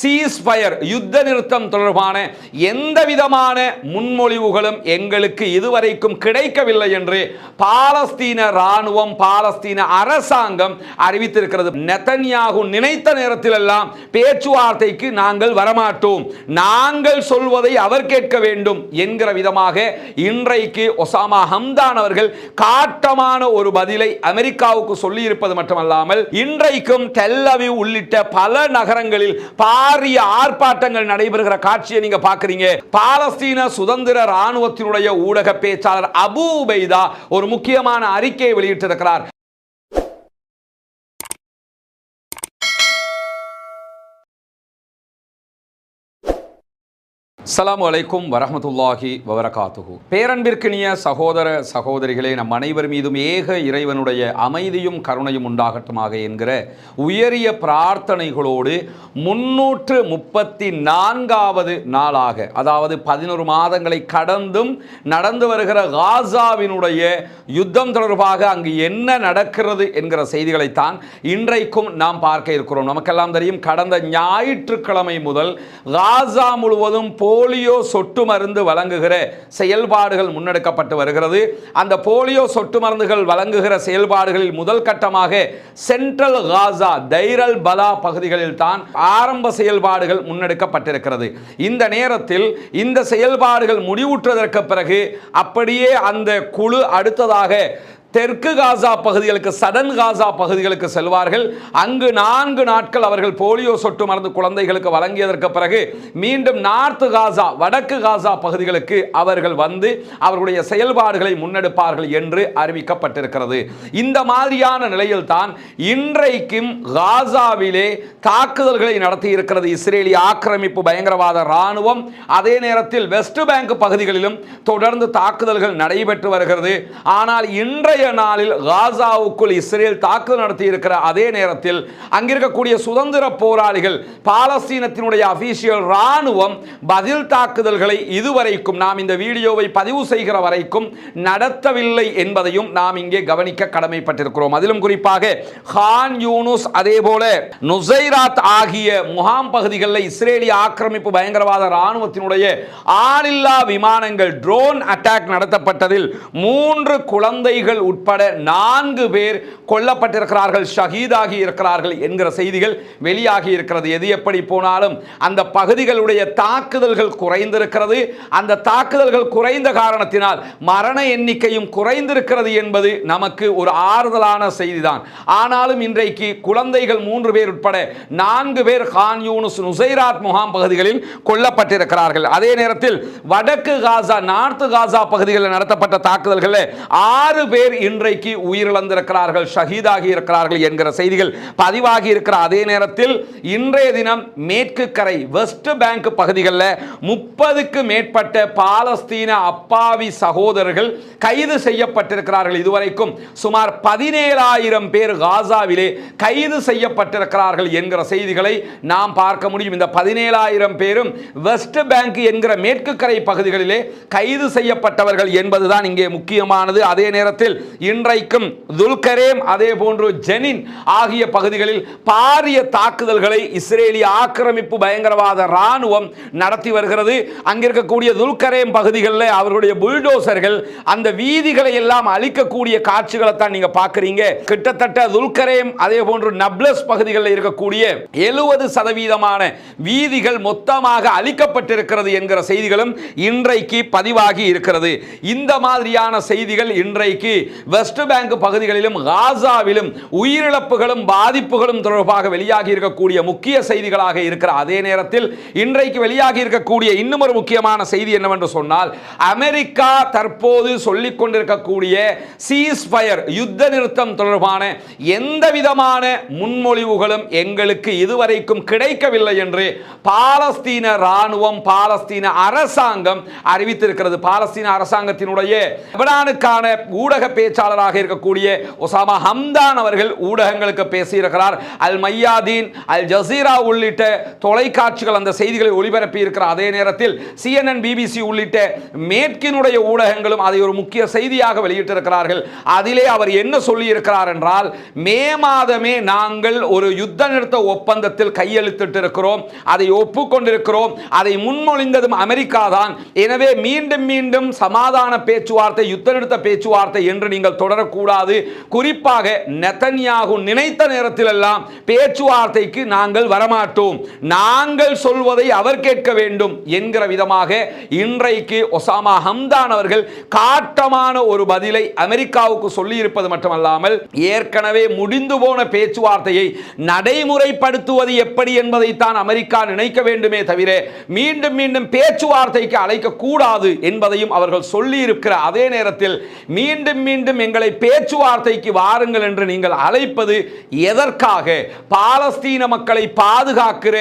Ceasefire யுத்த நிறுத்தம் தொடர்பான எந்த விதமான முன்மொழிவுகளும் எங்களுக்கு இதுவரைக்கும் கிடைக்கவில்லை என்று பாலஸ்தீன ராணுவம் பாலஸ்தீன அரசாங்கம் அறிவித்திருக்கிறது. நெத்தன்யாகு நினைத்த நேரத்திலெல்லாம் பேச்சுவார்த்தைக்கு நாங்கள் வரமாட்டோம். நாங்கள் சொல்வதை அவர் கேட்க வேண்டும் என்கிற விதமாக இன்றைக்கு ஒசாமா ஹம்தான் அவர்கள் காட்டமான ஒரு பதிலை அமெரிக்காவுக்கு சொல்லியிருப்பது மட்டுமல்லாமல் இன்றைக்கும் டெல்லவி உள்ளிட்ட பல நகரங்களில் பாரிய ஆர்ப்பாட்டங்கள் நடைபெறுகிற காட்சியை நீங்க பாக்குறீங்க பாலஸ்தீன சுதந்திர ராணுவத்தினுடைய ஊடக பேச்சாளர் அபு உபைதா ஒரு முக்கியமான அறிக்கையை வெளியிட்டிருக்கிறார். அஸ்லாம் வலைக்கும் வரமத்துல்லாஹி வபரகாத்துஹு. பேரன்பிற்கினிய சகோதர சகோதரிகளே நம் அனைவர் மீதும் ஏக இறைவனுடைய அமைதியும் கருணையும் உண்டாகட்டுமாக என்கிற உயரிய பிரார்த்தனைகளோடு முன்னூற்று முப்பத்தி நான்காவது நாளாக அதாவது பதினொரு மாதங்களை கடந்தும் நடந்து வருகிற காசாவினுடைய யுத்தம் தொடர்பாக அங்கு என்ன நடக்கிறது என்கிற செய்திகளைத்தான் இன்றைக்கும் நாம் பார்க்க இருக்கிறோம். நமக்கெல்லாம் தெரியும் கடந்த ஞாயிற்றுக்கிழமை முதல் காசா முழுவதும் போலியோ சொட்டு மருந்து வழங்குகிற செயல்பாடுகள் முன்னெடுக்கப்பட்டு வருகிறது. அந்த போலியோ சொட்டு மருந்துகள் வழங்குகிற செயல்பாடுகளில் முதல் கட்டமாக சென்ட்ரல் காசா தைரல் பலா பகுதிகளில் தான் ஆரம்ப செயல்பாடுகள் முன்னெடுக்கப்பட்டிருக்கிறது. இந்த நேரத்தில் இந்த செயல்பாடுகள் முடிவுற்றதற்கு பிறகு அப்படியே அந்த குழு அடுத்ததாக தெற்கு காசா பகுதிகளுக்கு சடன் காசா பகுதிகளுக்கு செல்வார்கள். அங்கு நான்கு நாட்கள் அவர்கள் போலியோ சொட்டு மருந்து குழந்தைகளுக்கு வழங்கியதற்கு பிறகு மீண்டும் நார்த்து காசா வடக்கு காசா பகுதிகளுக்கு அவர்கள் வந்து அவர்களுடைய செயல்பாடுகளை முன்னெடுப்பார்கள் என்று அறிவிக்கப்பட்டிருக்கிறது. இந்த மாதிரியான நிலையில் தான் இன்றைக்கும் காசாவிலே தாக்குதல்களை நடத்தி இருக்கிறது இஸ்ரேலிய ஆக்கிரமிப்பு பயங்கரவாத ராணுவம் அதே நேரத்தில் வெஸ்ட் பேங்க் பகுதிகளிலும் தொடர்ந்து தாக்குதல்கள் நடைபெற்று வருகிறது. ஆனால் இன்றைய முந்தைய நாளில் காசாவுக்குள் இஸ்ரேல் தாக்குதல் நடத்தி இருக்கிற அதே நேரத்தில் அங்கிருக்கக்கூடிய சுதந்திர போராளிகள் பாலஸ்தீனத்தினுடைய அபிஷியல் ராணுவம் பதில் தாக்குதல்களை இதுவரைக்கும் நாம் இந்த வீடியோவை பதிவு செய்கிற வரைக்கும் நடத்தவில்லை என்பதையும் நாம் இங்கே கவனிக்க கடமைப்பட்டிருக்கிறோம். அதிலும் குறிப்பாக ஹான் யூனுஸ் அதே போல நுசைராத் ஆகிய முகாம் பகுதிகளில் இஸ்ரேலிய ஆக்கிரமிப்பு பயங்கரவாத ராணுவத்தினுடைய ஆளில்லா விமானங்கள் ட்ரோன் அட்டாக் நடத்தப்பட்டதில் மூன்று குழந்தைகள் உட்பட நான்கு பேர் கொல்லப்பட்டிருக்கிறார்கள் ஷஹீதாகி இருக்கிறார்கள் என்கிற செய்திகள் வெளியாகி இருக்கிறது. எது எப்படி போனாலும் அந்த பகுதிகளுடைய தாக்குதல்கள் குறைந்திருக்கிறது. அந்த தாக்குதல்கள் குறைந்த காரணத்தினால் மரண எண்ணிக்கையும் குறைந்திருக்கிறது என்பது நமக்கு ஒரு ஆறுதலான செய்திதான். ஆனாலும் இன்றைக்கு குழந்தைகள் மூன்று பேர் உட்பட நான்கு பேர் கான் யூனுஸ் நுசைராத் முகாம் பகுதிகளில் கொல்லப்பட்டிருக்கிறார்கள். அதே நேரத்தில் வடக்கு காசா நார்த்து காசா பகுதிகளில் நடத்தப்பட்ட தாக்குதல்களில் ஆறு பேர் இன்றைக்கு உயிரிழந்திருக்கிறார்கள் ஷஹீதாகி இருக்கிறார்கள் என்கிற செய்திகள் பதிவாகி இருக்கிற அதே நேரத்தில் இன்றைய தினம் மேற்கு கரை வெஸ்ட் பேங்க் பகுதிகளில் முப்பதுக்கு மேற்பட்ட பாலஸ்தீன அப்பாவி சகோதரர்கள் கைது செய்யப்பட்டிருக்கிறார்கள். இதுவரைக்கும் சுமார் பதினேழாயிரம் பேர் காசாவிலே கைது செய்யப்பட்டிருக்கிறார்கள் என்கிற செய்திகளை நாம் பார்க்க முடியும். இந்த பதினேழாயிரம் பேரும் வெஸ்ட் பேங்க் என்கிற மேற்கு கரை பகுதிகளிலே கைது செய்யப்பட்டவர்கள் என்பதுதான் இங்கே முக்கியமானது. அதே நேரத்தில் இன்றைக்கும் துல்கரேம் அதே போன்று ஜெனின் ஆகிய பகுதிகளில் பாரிய தாக்குதல்களை இஸ்ரேலிய ஆக்கிரமிப்பு பயங்கரவாத ராணுவம் நடத்தி வருகிறது. அங்கிருக்கக்கூடிய துல்கரேம் பகுதிகளில் அவர்களுடைய புல்டோசர்கள் அந்த வீதிகளை எல்லாம் அழிக்கக்கூடிய காட்சிகளை தான் நீங்க பார்க்குறீங்க. கிட்டத்தட்ட துல்கரேம் அதே போன்று நப்லஸ் பகுதிகளில் இருக்கக்கூடிய எழுபது சதவீதமான வீதிகள் மொத்தமாக அழிக்கப்பட்டிருக்கிறது என்கிற செய்திகளும் இன்றைக்கு பதிவாகி இருக்கிறது. இந்த மாதிரியான செய்திகள் இன்றைக்கு வெஸ்ட் பேங்க் பகுதிகளிலும் காசாவிலும் உயிரிழப்புகளும் பாதிப்புகளும் தொடர்பாக வெளியாகி இருக்கக்கூடிய முக்கிய செய்திகளாக இருக்கிற அதே நேரத்தில் இன்றைக்கு வெளியாகி இருக்கக்கூடிய இன்னும் ஒரு முக்கியமான செய்தி என்னவென்று சொன்னால் அமெரிக்கா தற்போது சொல்லிக் கொண்டிருக்கக்கூடிய சீஸ்பயர் யுத்த நிறுத்தம் தொடர்பான எந்த விதமான முன்மொழிவுகளும் எங்களுக்கு இதுவரைக்கும் கிடைக்கவில்லை என்று பாலஸ்தீன ராணுவம் பாலஸ்தீன அரசாங்கம் அறிவித்திருக்கிறது. பாலஸ்தீன அரசாங்கத்தினுடைய லெபனானுக்கான ஊடக பேச்சு பேச்சாளராக இருக்கக்கூடிய ஒசாமா ஹம்தான் அவர்கள் ஊடகங்களுக்கு பேசியிருக்கிறார். அல் மையாதீன் அல் ஜசீரா உள்ளிட்ட தொலைக்காட்சிகள் அந்த செய்திகளை ஒளிபரப்பி இருக்கிற அதே நேரத்தில் சிஎன்என் பிபிசி உள்ளிட்ட மேற்கினுடைய ஊடகங்களும் அதை ஒரு முக்கிய செய்தியாக வெளியிட்டிருக்கிறார்கள். அதிலே அவர் என்ன சொல்லியிருக்கிறார் என்றால் மே மாதமே நாங்கள் ஒரு யுத்த நிறுத்த ஒப்பந்தத்தில் கையெழுத்திட்டு இருக்கிறோம் அதை ஒப்புக்கொண்டிருக்கிறோம். அதை முன்மொழிந்ததும் அமெரிக்கா தான். எனவே மீண்டும் மீண்டும் சமாதான பேச்சுவார்த்தை யுத்த நிறுத்த பேச்சுவார்த்தை என்று நீங்கள் தொடரக்கூடாது. குறிப்பாக நெத்தன்யாகு நினைத்த நேரத்திலெல்லாம் பேச்சுவார்த்தைக்கு நாங்கள் வரமாட்டோம். நாங்கள் சொல்வதை அவர் கேட்க வேண்டும் என்கிற விதமாக இன்றைக்கு ஒசாமா ஹம்தான் அவர்கள் காட்டமான ஒரு பதிலை அமெரிக்காவுக்கு சொல்லியிருப்பது மட்டுமல்லாமல் ஏற்கனவே முடிந்து போன பேச்சுவார்த்தையை நடைமுறைப்படுத்துவது எப்படி என்பதைத்தான் அமெரிக்கா நினைக்க வேண்டுமே தவிர மீண்டும் மீண்டும் பேச்சுவார்த்தைக்கு அழைக்க கூடாது என்பதையும் அவர்கள் சொல்லி இருக்கிற அதே நேரத்தில் மீண்டும் மீண்டும் எங்களை பேச்சுவார்த்தைக்கு வாருங்கள் என்று நீங்கள் அழைப்பது எதற்காக? பாலஸ்தீன மக்களை பாதுகாக்கிற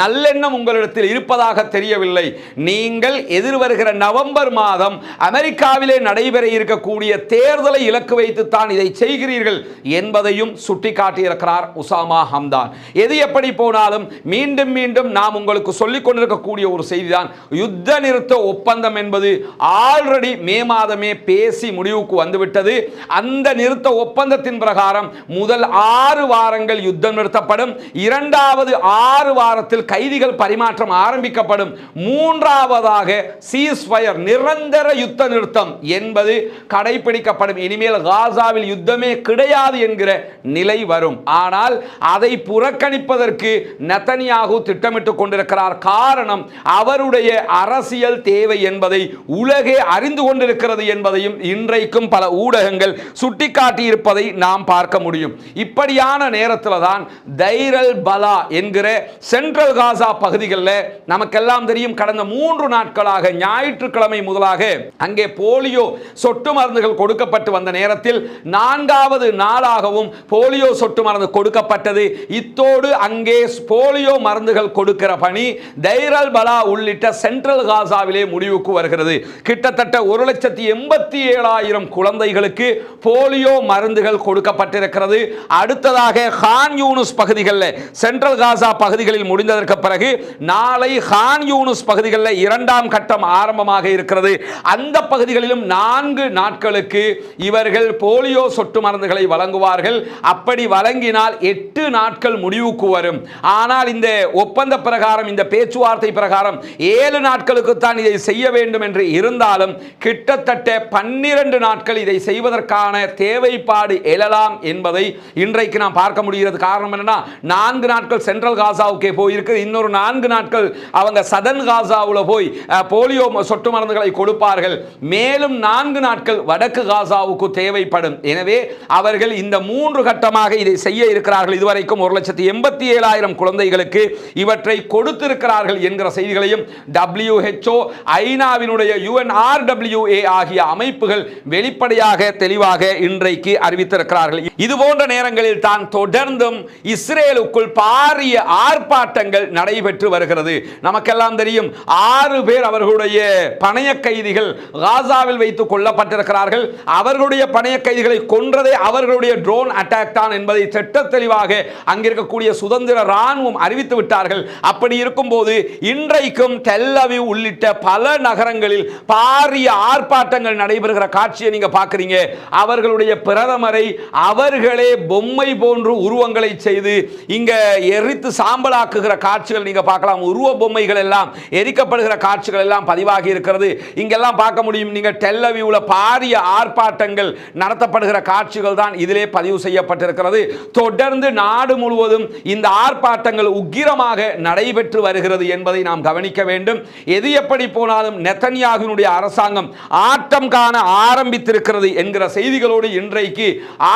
நல்லெண்ணம் உங்களிடத்தில் இருப்பதாக தெரியவில்லை. நீங்கள் எதிர்வருகிற நவம்பர் மாதம் அமெரிக்காவிலே நடைபெற இருக்கக்கூடிய தேர்தலை இலக்கு வைத்துத்தான் இதை செய்கிறீர்கள் என்பதையும் சுட்டிக்காட்டியிருக்கிறார் உசாமா ஹம்தான். எது எப்படி போனாலும் மீண்டும் மீண்டும் நாம் உங்களுக்கு சொல்லிக் கொண்டிருக்கக்கூடிய ஒரு செய்திதான். யுத்த நிறுத்த ஒப்பந்தம் என்பது ஆல்ரெடி மே மாதமே பேசி முடிவுக்கு வந்துவிட்டது. அந்த நிறுத்த ஒப்பந்தத்தின் பிரகாரம் முதல் ஆறு வாரங்கள் யுத்தம் நிறுத்தப்படும். இரண்டாவது ஆறு வாரத்தில் கைதிகள் பரிமாற்றம் ஆரம்பிக்கப்படும். மூன்றாவதாக சீஸ் ஃபயர் நிரந்தர யுத்த நிறுத்தம் என்பது கடைபிடிக்கப்படும். இனிமேல் காசாவில் யுத்தமே கிடையாது என்கிற நிலை வரும். ஆனால் அதை புறக்கணிப்பதற்கு நெத்தனியாகு திட்டமிட்டுக் கொண்டிருக்கிறார். காரணம் அவருடைய அரசியல் தேவை என்பதை உலகே அறிந்து கொண்டிருக்கிறது என்பதையும் இன்றைக்கும் பல ஊடக ஊடகங்கள் சுட்டிக்காட்டி இருப்பதை நாம் பார்க்க முடியும். இப்படியான நேரத்தில் தான் தைரல் பலா என்கிற சென்ட்ரல் காசா பகுதிகளில் நமக்கெல்லாம் தெரியும் கடந்த மூன்று நாட்களாக ஞாயிற்றுக்கிழமை முதலாக அங்கே போலியோ சொட்டு மருந்துகள் கொடுக்கப்பட்டு வந்த நேரத்தில் நான்காவது நாளாகவும் போலியோ சொட்டு மருந்து கொடுக்கப்பட்டது. இத்தோடு அங்கே போலியோ மருந்துகள் கொடுக்கிற பணி தைரல் பலா உள்ளிட்ட சென்ட்ரல் காசாவிலே முடிவுக்கு வருகிறது. கிட்டத்தட்ட ஒரு லட்சத்தி எண்பத்தி ஏழாயிரம் குழந்தைகள் குழந்தைகளுக்கு போலியோ மருந்துகள் கொடுக்கப்பட்டிருக்கிறது. அடுத்ததாக ஹான் யூனுஸ் பகுதிகளில் சென்ட்ரல் காசா பகுதிகளில் முடிந்ததற்கு பிறகு நாளை ஹான் யூனுஸ் பகுதிகளில் இரண்டாம் கட்டம் ஆரம்பமாக இருக்கிறது. அந்த பகுதிகளிலும் நான்கு நாட்களுக்கு இவர்கள் போலியோ சொட்டு மருந்துகளை வழங்குவார்கள். அப்படி வழங்கினால் எட்டு நாட்கள் முடிவுக்கு வரும். ஆனால் இந்த ஒப்பந்த பிரகாரம் இந்த பேச்சுவார்த்தை பிரகாரம் ஏழு நாட்களுக்கு தான் இதை செய்ய வேண்டும் என்று இருந்தாலும் கிட்டத்தட்ட பன்னிரண்டு நாட்கள் இதை செய்வதற்கான தேவைப்பாடு எழலாம் என்பதை இன்றைக்கு நாம் பார்க்க முடிகிறது. காரணம் என்னன்னா நான்கு நாட்கள் சென்ட்ரல் காசாவுக்கே போயிருக்கு. இன்னொரு நான்கு நாட்கள் அவங்க சதன் காசாவில் போய் போலியோ சொட்டு மருந்துகளை கொடுப்பார்கள். மேலும் நான்கு நாட்கள் வடக்கு காசாவுக்கு தேவைப்படும். எனவே அவர்கள் இந்த மூன்று கட்டமாக இதை செய்ய இருக்கிறார்கள். இதுவரைக்கும் ஒரு லட்சத்தி எண்பத்தி ஏழாயிரம் குழந்தைகளுக்கு இவற்றை கொடுத்திருக்கிறார்கள் என்கிற செய்திகளையும் டபிள்யூஹெச்ஓ ஐநாவினுடைய யுஎன்ஆர்டபிள்யூஏ ஆகிய அமைப்புகள் வெளிப்படையாக தெளிவாக இன்றைக்கு அறிவித்திருக்கிறார்கள். இது போன்ற நேரங்களில் தான் தொடர்ந்தும் இஸ்ரேலுக்குள் பாரிய ஆர்ப்பாட்டங்கள் நடைபெற்று வருகிறது. நமக்கெல்லாம் தெரியும் ஆறு பேர் அவர்களுடைய பணைய கைதிகள் காசாவில் வைத்து கொல்லப்பட்டிருக்கிறார்கள். அவர்களுடைய பணைய கைதிகளை கொன்றதே அவர்களுடைய ட்ரோன் அட்டாக் தான் என்பதை திட்ட தெளிவாக அங்கிருக்கக்கூடிய சுதந்திர ராணுவம் அறிவித்து விட்டார்கள். அப்படி இருக்கும்போது இன்றைக்கும் டெல்லவிவ் உள்ளிட்ட பல நகரங்களில் பாரிய ஆர்ப்பாட்டங்கள் நடைபெறுகிற காட்சியை நீங்க பார்க்குறீங்க. அவர்களுடைய பிரதமரை அவர்களே பொம்மை போன்று உருவங்களை செய்து இங்க எரித்து சாம்பலாக்குகிற காட்சிகள் நீங்க பார்க்கலாம். உருவ பொம்மைகள் எல்லாம் எரிக்கப்படுகிற காட்சிகள் எல்லாம் பதிவாகி இருக்கிறது. இங்கெல்லாம் பார்க்க முடியும். நீங்க டெல்லவியூல பாரிய ஆர்ப்பாட்டங்கள் நடத்தப்படுகிற காட்சிகள் தான் இதிலே பதிவு செய்யப்பட்டிருக்கிறது. தொடர்ந்து நாடு முழுவதும் இந்த ஆர்ப்பாட்டங்கள் உக்கிரமாக நடைபெற்று வருகிறது என்பதை நாம் கவனிக்க வேண்டும். எது எப்படி போனாலும் நெத்தன்யாகினுடைய அரசாங்கம் ஆட்டம் காண ஆரம்பித்திருக்கிறது என்கிற செய்திகளோடு இன்றைக்கு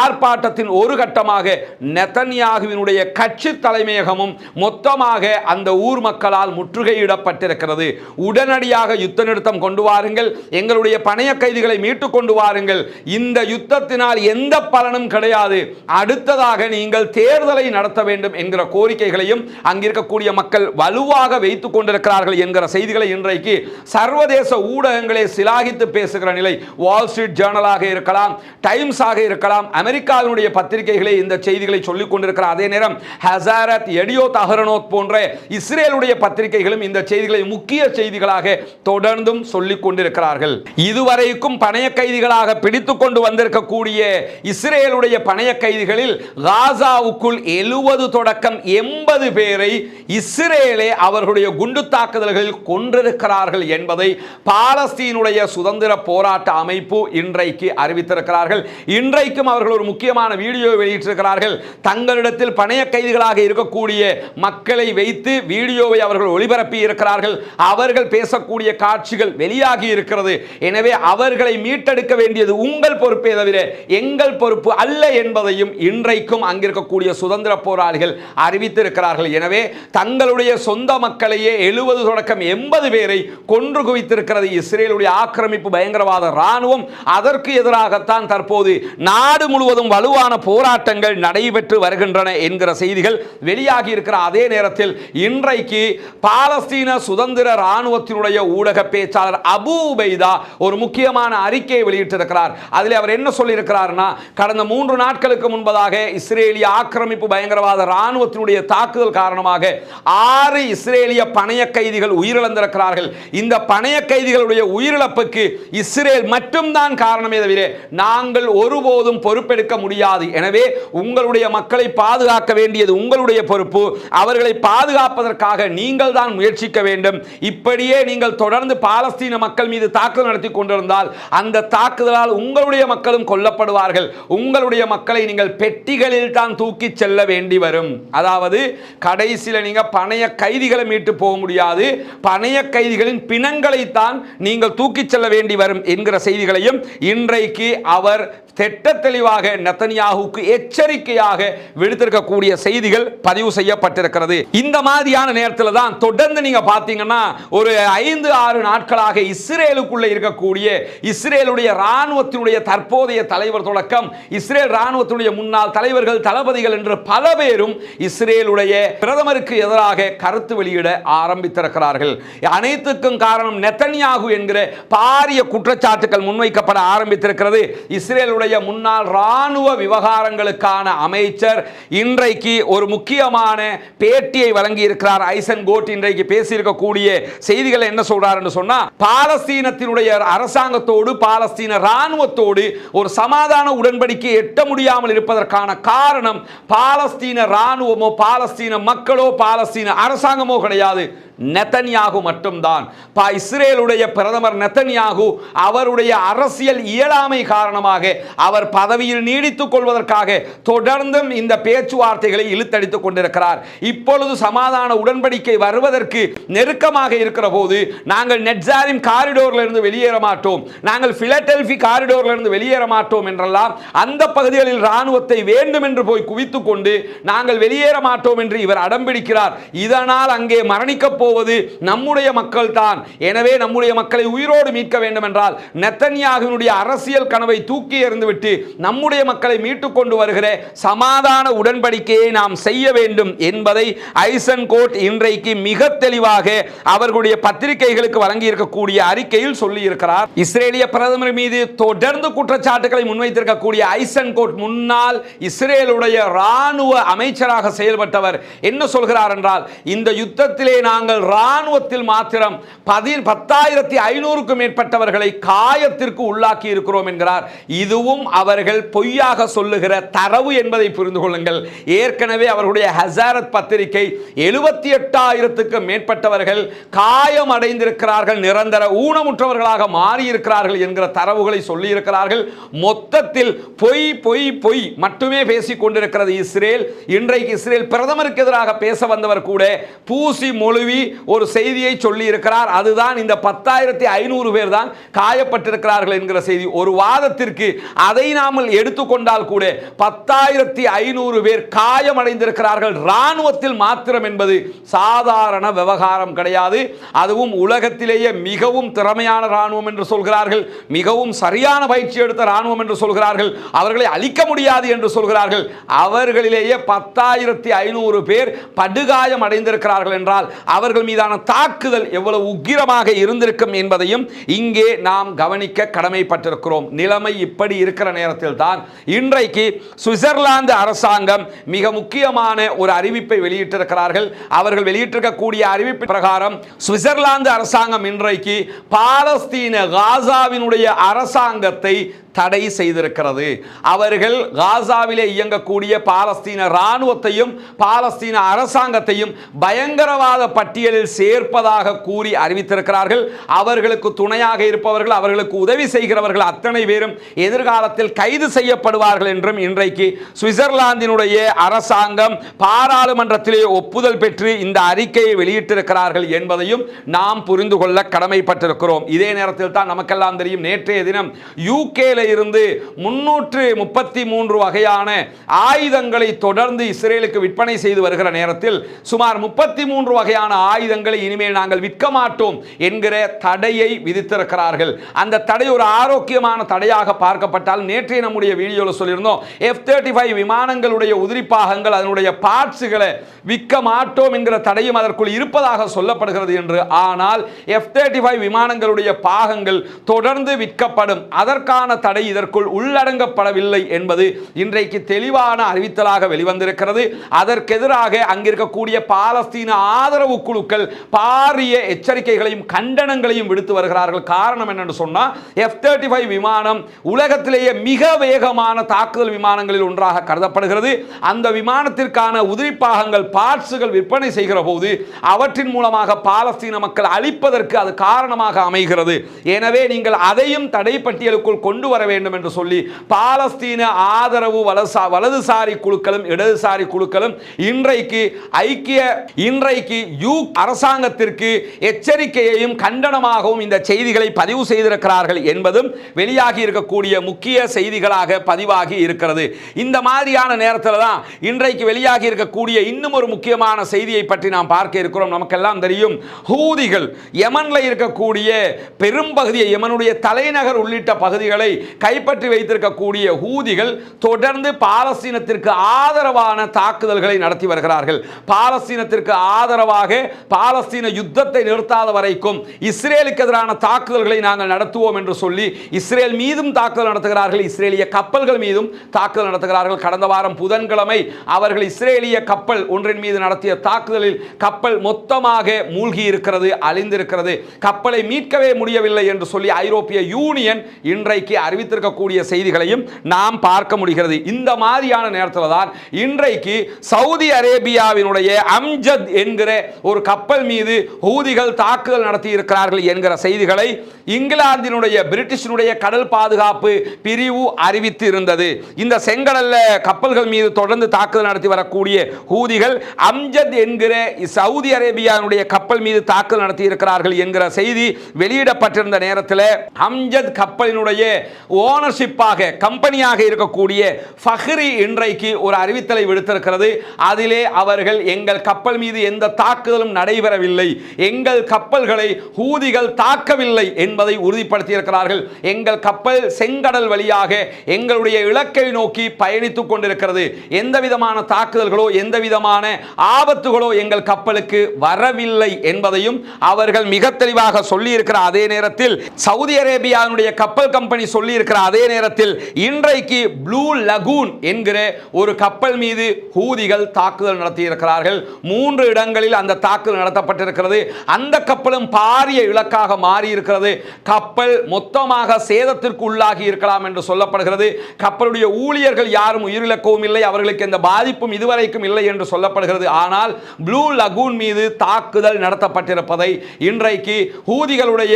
ஆர்ப்பாட்டத்தின் ஒரு கட்டமாக நெத்தன்யாகுவினுடைய கட்சி தலைமையகமும் மொத்தமாக அந்த ஊர் மக்களால் முற்றுகையிடப்பட்டிருக்கிறது. உடனடியாக யுத்த நிறுத்தம் கொண்டு வாருங்கள். எங்களுடைய பணைய கைதிகளை மீட்டுக் கொண்டு வாருங்கள். இந்த யுத்தத்தினால் எந்த பலனும் கிடையாது. அடுத்ததாக நீங்கள் தேர்தலை நடத்த வேண்டும் என்கிற கோரிக்கைகளையும் அங்கிருக்கக்கூடிய மக்கள் வலுவாக வைத்துக் கொண்டிருக்கிறார்கள் என்கிற செய்திகளை இன்றைக்கு சர்வதேச ஊடகங்களே சிலாகித்து பேசுகிற நிலை. வால் ஸ்ட்ரீட் ஜேர்னலாக இருக்கலாம் டைம்ஸ் ஆக இருக்கலாம் அமெரிக்காவினுடைய பத்திரிகைகளை இந்த செய்திகளை சொல்லிக் கொண்டிருக்கிற அதே நேரம் ஹசாரத் எடியோ தஹரனோத் போன்ற இஸ்ரேலுடைய பத்திரிகைகளும் இந்த செய்திகளை முக்கிய செய்திகளாக தொடர்ந்தும் சொல்லிக் கொண்டிருக்கிறார்கள். இதுவரைக்கும் பணைய கைதிகளாக பிடித்து கொண்டு வந்திருக்கக்கூடிய இஸ்ரேலுடைய பணைய கைதிகளில் காசாவுக்குள் எழுபது தொடக்கம் எண்பது பேரை இஸ்ரேலே அவர்களுடைய குண்டு தாக்குதல்களில் கொன்றிருக்கிறார்கள் என்பதை பாலஸ்தீனுடைய சுதந்திர போராட்ட அமைப்பு இன்றைக்கு அறிவித்திருக்கிறார்கள். இன்றைக்கும் அவர்கள் ஒரு முக்கியமான வீடியோ வெளியிட்டிருக்கிறார்கள். தங்களிடத்தில் பணைய கைதிகளாக இருக்கக்கூடிய மக்களை வைத்து வீடியோவை அவர்கள் ஒளிபரப்பி இருக்கிறார்கள். அவர்கள் பேசக்கூடிய காட்சிகள் வெளியாகி இருக்கிறது. எனவே அவர்களை மீட்டெடுக்க வேண்டியது உங்கள் பொறுப்பே தவிர எங்கள் பொறுப்பு அல்ல என்பதையும் இன்றைக்கும் அங்கிருக்கக்கூடிய சுதந்திர போராளிகள் அறிவித்திருக்கிறார்கள். எனவே தங்களுடைய சொந்த மக்களையே எழுபது தொடக்கம் எண்பது பேரை கொன்று குவித்திருக்கிறது. இஸ்ரேலுடைய ஆக்கிரமிப்பு பயங்கரவாத ராணுவம் அதற்கு எதிராகத்தான் தற்போது நாடு முழுவதும் வலுவான போராட்டங்கள் நடைபெற்று வருகின்றன என்கிற செய்திகள் வெளியாகி இருக்கிற அதே நேரத்தில் இன்றைக்கு பாலஸ்தீன சுதந்திர ராணுவத்தினுடைய ஊடக பேச்சாளர் அபு உபைதா ஒரு முக்கியமான அறிக்கையை வெளியிட்டிருக்கிறார். அதில் அவர் என்ன சொல்லியிருக்கிறார்னா கடந்த மூன்று நாட்களுக்கு முன்பதாக இஸ்ரேலிய ஆக்கிரமிப்பு பயங்கரவாத ராணுவத்தினுடைய தாக்குதல் காரணமாக ஆறு இஸ்ரேலிய பணைய கைதிகள் உயிரிழந்திருக்கிறார்கள். இந்த பணைய கைதிகளுடைய உயிரிழப்புக்கு இஸ்ரேல் மட்டும்தான் காரணமே தவிர நாங்கள் ஒருபோதும் பொறுப்பெடுக்க முடியாது. எனவே உங்களுடைய மக்களை பாதுகாக்க வேண்டியது உங்களுடைய பொறுப்பு. அவர்களை பாதுகாப்பதற்காக நீங்கள் தான் முயற்சிக்க வேண்டும். இப்படியே நீங்கள் தொடர்ந்து பாலஸ்தீன மக்கள் மீது தாக்குதல் நடத்தி கொண்டிருந்தால் அந்த தாக்குதலால் உங்களுடைய மக்களும் கொல்லப்படுவார்கள். உங்களுடைய மக்களை நீங்கள் பெட்டிகளில் தான் தூக்கி செல்ல வேண்டி வரும். அதாவது கடைசியில் நீங்க பணைய கைதிகளை மீட்டு போக முடியாது. பணைய கைதிகளின் பிணங்களைத்தான் நீங்கள் தூக்கிச் செல்ல வேண்டி வரும் என்கிற செய்திகளையும் இன்றைக்கு அவர் திட்ட தெளிவாக நெத்தனியாகுக்கு எச்சரிக்கையாக விடுத்திருக்கக்கூடிய செய்திகள் பதிவு செய்யப்பட்டிருக்கிறது. இந்த மாதிரியான நேரத்தில் தான் தொடர்ந்து நீங்க பார்த்தீங்கன்னா ஒரு ஐந்து ஆறு நாட்களாக இஸ்ரேலுக்குள்ள இருக்கக்கூடிய இஸ்ரேலுடைய ராணுவத்தினுடைய தற்போதைய தலைவர் தொடக்கம் இஸ்ரேல் ராணுவத்தினுடைய முன்னாள் தலைவர்கள் தளபதிகள் என்று பல பேரும் இஸ்ரேலுடைய பிரதமருக்கு எதிராக கருத்து வெளியிட ஆரம்பித்திருக்கிறார்கள். அனைத்துக்கும் காரணம் நெத்தனியாகு என்கிற பாரிய குற்றச்சாட்டுகள் முன்வைக்கப்பட ஆரம்பித்திருக்கிறது. இஸ்ரேலுடைய முன்னாள் இராணுவ விவகாரங்களுக்கான அமைச்சர் இன்றைக்கு ஒரு முக்கியமான பேட்டியை வழங்கி இருக்கிறார் ஐசன் கோட் இன்றைக்கு பேசியிருக்கக்கூடிய செய்திகளை என்ன சொல்றார் என்று சொன்னா பாலஸ்தீனத்தினுடைய அரசாங்கத்தோடு பாலஸ்தீன ராணுவத்தோடு ஒரு சமாதான உடன்படிக்கை எட்ட முடியாமல் இருப்பதற்கான காரணம் பாலஸ்தீன ராணுவமோ பாலஸ்தீன மக்களோ பாலஸ்தீன அரசாங்கமோ கிடையாது. நெத்தன்யாகு மட்டும்தான். பா இஸ்ரேலுடைய பிரதமர் நெத்தன்யாகு அவருடைய அரசியல் இயலாமை காரணமாக அவர் பதவியில் நீடித்துக் கொள்வதற்காக தொடர்ந்தும் இந்த பேச்சுவார்த்தைகளை இழுத்தடித்துக் கொண்டிருக்கிறார். இப்பொழுது சமாதான உடன்படிக்கை வருவதற்கு நெருக்கமாக இருக்கிற போது நாங்கள் நெட்சாரிம் காரிடோர்ல இருந்து வெளியேற மாட்டோம். நாங்கள் பிலடெல்பி காரிடோர்ல இருந்து வெளியேற மாட்டோம் என்றெல்லாம் அந்த பகுதிகளில் ராணுவத்தை வேண்டும் என்று போய் குவித்துக் கொண்டு நாங்கள் வெளியேற மாட்டோம் என்று இவர் அடம்பிடிக்கிறார். இதனால் அங்கே மரணிக்கப்போ போவது நம்முடைய மக்கள் தான் எனவே நம்முடைய மக்களை உயிரோடு மீட்க வேண்டும் என்றால் நெத்தன்யாகுனுடைய அரசியல் கனவை தூக்கி எறிந்துவிட்டு நம்முடைய மக்களை மீட்டுக் கொண்டு வருகிற சமாதான உடன்படிக்கையை நாம் செய்ய வேண்டும் என்பதை ஐசன் கோட் இன்றைக்கு மிக தெளிவாக அவர்களுடைய பத்திரிகைகளுக்கு வழங்கி இருக்கக்கூடிய அறிக்கையில் சொல்லி இருக்கிறார் இஸ்ரேலிய பிரதமர் மீது தொடர்ந்து குற்றச்சாட்டுகளை முன்வைத்திருக்கக்கூடிய ஐசன் கோட் முன்னாள் இஸ்ரேலுடைய ராணுவ அமைச்சராக செயல்பட்டவர் என்ன சொல்கிறார் என்றால் இந்த யுத்தத்திலே நாங்கள் அவர்கள் இராணுவத்தில் மாத்திரம் பதி பத்தாயிரத்தி ஐநூறுக்கும் மேற்பட்டவர்களை காயத்திற்கு உள்ளாக்கி இருக்கிறோம் என்கிறார். இதுவும் அவர்கள் பொய்யாக சொல்லுகிற தரவு என்பதை புரிந்து கொள்ளுங்கள். ஏற்கனவே அவர்களுடைய ஹசாரத் பத்திரிகை எழுபத்தி எட்டாயிரத்துக்கு மேற்பட்டவர்கள் காயம் அடைந்திருக்கிறார்கள் நிரந்தர ஊனமுற்றவர்களாக மாறியிருக்கிறார்கள் என்கிற தரவுகளை சொல்லியிருக்கிறார்கள். மொத்தத்தில் பொய் பொய் பொய் மட்டுமே பேசிக் கொண்டிருக்கிறது இஸ்ரேல். இன்றைக்கு இஸ்ரேல் பிரதமருக்கு எதிராக பேச வந்தவர் கூட பூசி மொழுவி ஒரு செய்தியை சொல்லி இருக்கிறார் அதுதான் இந்த பத்தாயிரத்தி ஐநூறு பேர் தான் காயப்பட்டிருக்கிறார்கள் என்கிற செய்தி. ஒரு வாதத்திற்கு அதை நாமல் எடுத்துக்கொண்டால் கூட பத்தாயிரத்தி ஐநூறு பேர் காயமடைந்திருக்கிறார்கள். இராணுவத்தில் மாத்திரம் என்பது சாதாரண விவகாரம் கிடையாது. அதுவும் உலகத்திலேயே மிகவும் திறமையான ராணுவம் என்று சொல்கிறார்கள். மிகவும் சரியான பயிற்சி எடுத்த ராணுவம் என்று சொல்கிறார்கள். அவர்களை அழிக்க முடியாது என்று சொல்கிறார்கள். அவர்களிலேயே பத்தாயிரத்தி ஐநூறு பேர் படுகாயம் அடைந்திருக்கிறார்கள் என்றால் அவர்கள் அவர்கள் மீதான தாக்குதல் எவ்வளவு உக்கிரமாக இருந்திருக்கும் என்பதையும் இங்கே நாம் கவனிக்க கடமைப்பட்டிருக்கிறோம். நிலைமை இப்படி இருக்கிற நேரத்தில் தான் இன்றைக்கு சுவிட்சர்லாந்து அரசாங்கம் மிக முக்கியமான ஒரு அறிவிப்பை வெளியிட்டிருக்கிறார்கள். அவர்கள் வெளியிட்டிருக்கக்கூடிய அறிவிப்பு பிரகாரம் சுவிட்சர்லாந்து அரசாங்கம் இன்றைக்கு பாலஸ்தீன காசாவினுடைய அரசாங்கத்தை தடை செய்திருக்கிறது. அவர்கள் காசாவிலே இயங்கக்கூடிய பாலஸ்தீன இராணுவத்தையும் பாலஸ்தீன அரசாங்கத்தையும் பயங்கரவாத பட்டியலில் சேர்ப்பதாக கூறி அறிவித்திருக்கிறார்கள். அவர்களுக்கு துணையாக இருப்பவர்கள் அவர்களுக்கு உதவி செய்கிறவர்கள் அத்தனை பேரும் எதிர்காலத்தில் கைது செய்யப்படுவார்கள் என்றும் இன்றைக்கு சுவிட்சர்லாந்தினுடைய அரசாங்கம் பாராளுமன்றத்திலே ஒப்புதல் பெற்று இந்த அறிக்கையை வெளியிட்டிருக்கிறார்கள் என்பதையும் நாம் புரிந்து கொள்ள கடமைப்பட்டிருக்கிறோம். இதே நேரத்தில் தான் நமக்கெல்லாம் தெரியும் நேற்றைய தினம் யூகேல இருந்து முன்னூற்று முப்பத்தி மூன்று வகையான ஆயுதங்களை தொடர்ந்து இஸ்ரேலுக்கு விற்பனை செய்து வருகிற நேரத்தில் சுமார் முப்பத்தி மூன்று வகையான ஆயுதங்களை இனிமேல் நாங்கள் விற்க மாட்டோம் என்கிற தடையை விதித்திருக்கிறார்கள். அந்த தடை ஒரு ஆரோக்கியமான தடையாக பார்க்கப்பட்டால் நேற்றைய நம்முடைய வீடியோவில் சொல்லியிருந்தோம் எஃப் தேர்ட்டி ஃபைவ் விமானங்களுடைய உதிரிப்பாகங்கள் அதனுடைய பார்ட்ஸுகளை விற்க மாட்டோம் என்கிற தடையும் அதற்குள் இருப்பதாக சொல்லப்படுகிறது என்று. ஆனால் எஃப் தேர்ட்டி ஃபைவ் விமானங்களுடைய பாகங்கள் தொடர்ந்து விற்கப்படும். அதற்கான தடை இதற்குள் உள்ளடங்கப்படவில்லை என்பது இன்றைக்கு தெளிவான அறிவித்தலாக வெளிவந்திருக்கிறது. அதற்கெதிராக அங்கிருக்கக்கூடிய பாலஸ்தீன ஆதரவு குழுக்கள் பாரிய எச்சரிக்கைகளையும் கண்டனங்களையும் விடுத்து வருகிறார்கள். காரணம் என்னன்னு சொன்னால் எஃப் தேர்ட்டி ஃபைவ் விமானம் உலகத்திலேயே மிக வேகமான தாக்குதல் விமானங்களில் ஒன்றாக கருதப்படுகிறது. அந்த விமானத்திற்கான உதிரிப்பாகங்கள் பார்ட்ஸுகள் விற்பனை செய்கிற போது அவற்றின் மூலமாக பாலஸ்தீன மக்கள் அழிப்பதற்கு அது காரணமாக அமைகிறது. எனவே நீங்கள் அதையும் தடை பட்டியலுக்குள் கொண்டு வர வேண்டும் என்று சொல்லி பாலஸ்தீன ஆதரவு வலசா வலதுசாரி குழுக்களும் இடதுசாரி குழுக்களும் இன்றைக்கு ஐக்கிய இன்றைக்கு யூ அரசாங்கத்திற்கு எச்சரிக்கையையும் கண்டனமாகவும் இந்த செய்திகளை பதிவு செய்திருக்கிறார்கள் என்பதும் வெளியாகி இருக்கக்கூடிய முக்கிய செய்திகளாக பதிவாகி இருக்கிறது. இந்த மாதிரியான நேரத்தில் தான் இன்றைக்கு வெளியாகி இருக்கக்கூடிய இன்னும் ஒரு முக்கியமான செய்தியை பற்றி நாம் பார்க்க இருக்கிறோம். நமக்கெல்லாம் தெரியும் ஹூதிகள் யமனில் இருக்கக்கூடிய பெரும்பகுதியை யமனுடைய தலைநகர் உள்ளிட்ட பகுதிகளை கைப்பற்றி வைத்திருக்கக்கூடிய ஹூதிகள் தொடர்ந்து பாலஸ்தீனத்திற்கு ஆதரவான தாக்குதல்களை நடத்தி வருகிறார்கள். பாலஸ்தீனத்திற்கு ஆதரவாக பாலஸ்தீன யுத்தத்தை நிறுத்தாத வரைக்கும் இஸ்ரேலுக்கு எதிரான தாக்குதல்களை நாங்கள் நடத்துவோம் என்று சொல்லி இஸ்ரேல் மீதும் தாக்குதல் நடத்துகிறார்கள். இஸ்ரேலிய கப்பல்கள் மீதும் தாக்குதல் நடத்துகிறார்கள். கடந்த வாரம் புதன்கிழமை அவர்கள் இஸ்ரேலிய கப்பல் ஒன்றின் மீது நடத்திய தாக்குதலில் கப்பல் மொத்தமாக மூழ்கி இருக்கிறது அழிந்திருக்கிறது. கப்பலை மீட்கவே முடியவில்லை என்று சொல்லி ஐரோப்பிய யூனியன் இன்றைக்கு அறிவித்திருக்கக்கூடிய செய்திகளையும் நாம் பார்க்க முடிகிறது. இந்த மாதிரியான நேரத்தில் தான் இன்றைக்கு சவுதி அரேபியாவினுடைய அம்ஜத் என்கிற ஒரு கப்பல் மீது ஊதிகள் தாக்குதல் நடத்தி இருக்கிறார்கள் என்கிற செய்திகளை இங்கிலாந்தினுடைய பிரிட்டிஷினுடைய கடல் பாதுகாப்பு பிரிவு அறிவித்து இருந்தது இந்த செங்கடல்ல கப்பல்கள் மீது தொடர்ந்து தாக்குதல் நடத்தி வரக்கூடிய ஹூதிகள் அம்ஜத் என்கிற சவுதி அரேபியாவுடைய கப்பல் மீது தாக்குதல் நடத்தி இருக்கிறார்கள் என்கிற செய்தி வெளியிடப்பட்டிருந்த நேரத்தில் அம்ஜத் கப்பலினுடைய ஓனர்ஷிப்பாக கம்பெனியாக இருக்கக்கூடிய ஃபஹ்ரி இன்றைக்கு ஒரு அறிவித்தலை விடுத்திருக்கிறது. அதிலே அவர்கள் எங்கள் கப்பல் மீது எந்த தாக்குதலும் நடைபெறவில்லை. எங்கள் கப்பல்களை ஹூதிகள் தாக்கவில்லை என்பதை உறுதிப்படுத்தியிருக்கிறார்கள். எங்கள் கப்பல் செங்கடல் வழியாக எங்களுடைய இலக்கை நோக்கி பயணித்துக் கொண்டிருக்கிறது. எந்த விதமான தாக்குதல்களோ எந்த விதமான ஆபத்துகளோ எங்கள் கப்பலுக்கு வரவில்லை என்பதையும் அவர்கள் மிக தெளிவாக சொல்லி இருக்கிற அதே நேரத்தில் சவுதி அரேபியாவினுடைய கப்பல் கம்பெனி சொல்லி இருக்கிற அதே நேரத்தில் இன்றைக்கு ப்ளூ லகூன் என்கிற ஒரு கப்பல் மீது ஹூதிகள் தாக்குதல் நடத்தியிருக்கிறார்கள். மூன்று இடங்களில் அந்த தாக்குதல் நடத்தப்பட்டிருக்கிறது. அந்த கப்பலும் பாரிய இலக்காக மாறி இருக்கிறது கப்பல் மொத்தமாக சேதத்திற்கு உள்ளாகி இருக்கலாம் என்று சொல்லப்படுகிறது. கப்பலுடைய ஊழியர்கள் யாரும் உயிரிழக்கவும் இல்லை. அவர்களுக்கு எந்த பாதிப்பும் இதுவரைக்கும் இல்லை என்று சொல்லப்படுகிறது. ஆனால் ப்ளூ லகூன் மீது தாக்குதல் நடத்தப்பட்டிருப்பதை இன்றைக்கு ஹூதிகளுடைய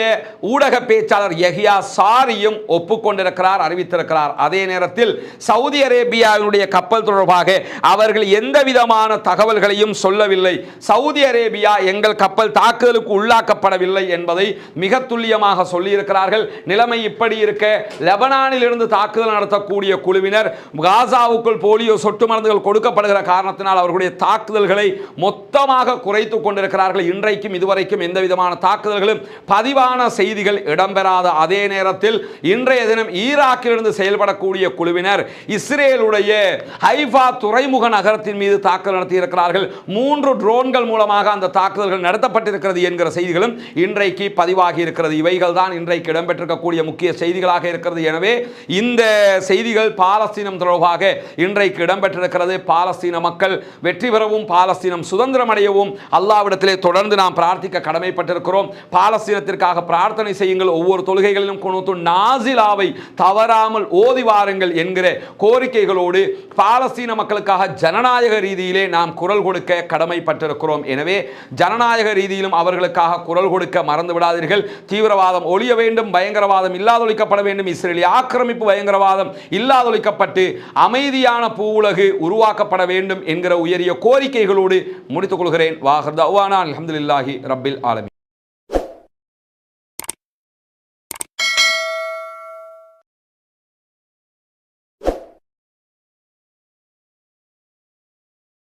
ஊடக பேச்சாளர் எஹியா சாரியும் ஒப்புக்கொண்டிருக்கிறார் அறிவித்திருக்கிறார். அதே நேரத்தில் சவுதி அரேபியாவினுடைய கப்பல் தொடர்பாக அவர்கள் எந்த விதமான தகவல்களையும் சொல்லவில்லை. சவுதி அரேபியா அரேபியா எங்கள் கப்பல் தாக்குதலுக்கு உள்ளாக்கப்படவில்லை என்பதை மிக துல்லியமாக சொல்லியிருக்கிறார்கள். நிலைமை இப்படி இருக்க லெபனானில் இருந்து தாக்குதல் நடத்தக்கூடிய குழுவினர் காசாவுக்குள் போலியோ சொட்டு மருந்துகள் கொடுக்கப்படுகிற காரணத்தினால் அவர்களுடைய தாக்குதல்களை மொத்தமாக குறைத்து கொண்டிருக்கிறார்கள். இன்றைக்கும் இதுவரைக்கும் எந்த விதமான தாக்குதல்களும் பதிவான செய்திகள் இடம்பெறாத அதே நேரத்தில் இன்றைய தினம் ஈராக்கிலிருந்து செயல்படக்கூடிய குழுவினர் இஸ்ரேலுடைய ஹைஃபா துறைமுக நகரத்தின் மீது தாக்குதல் நடத்தியிருக்கிறார்கள். மூன்று ட்ரோன்கள் மூலமாக அந்த அந்த தாக்குதல்கள் நடத்தப்பட்டிருக்கிறது என்கிற செய்திகளும் இன்றைக்கு பதிவாகி இருக்கிறது இவைகள் தான் இன்றைக்கு இடம்பெற்றிருக்கக்கூடிய முக்கிய செய்திகளாக இருக்கிறது. எனவே இந்த செய்திகள் பாலஸ்தீனம் தொடர்பாக இன்றைக்கு இடம்பெற்றிருக்கிறது. பாலஸ்தீன மக்கள் வெற்றி பெறவும் பாலஸ்தீனம் சுதந்திரம் அடையவும் அல்லாவிடத்திலே தொடர்ந்து நாம் பிரார்த்திக்க கடமைப்பட்டிருக்கிறோம். பாலஸ்தீனத்திற்காக பிரார்த்தனை செய்யுங்கள். ஒவ்வொரு தொழுகைகளிலும் கொண்டு நாசிலாவை தவறாமல் ஓதி வாருங்கள் என்கிற கோரிக்கைகளோடு பாலஸ்தீன மக்களுக்காக ஜனநாயக ரீதியிலே நாம் குரல் கொடுக்க கடமைப்பட்டிருக்கிறோம். எனவே ஜனநாயக ரீதியிலும் அவர்களுக்காக குரல் கொடுக்க மறந்து விடாதீர்கள் தீவிரவாதம் ஒழிய வேண்டும் பயங்கரவாதம் இல்லாதொழிக்கப்பட வேண்டும். இஸ்ரேலிய ஆக்கிரமிப்பு பயங்கரவாதம் இல்லாதொழிக்கப்பட்டு அமைதியான பூவுலகு உருவாக்கப்பட வேண்டும் என்கிற உயரிய கோரிக்கைகளோடு முடித்துக் கொள்கிறேன். வாஹர் தவானா அலமதுல்லாஹி ரப்பில் ஆலமி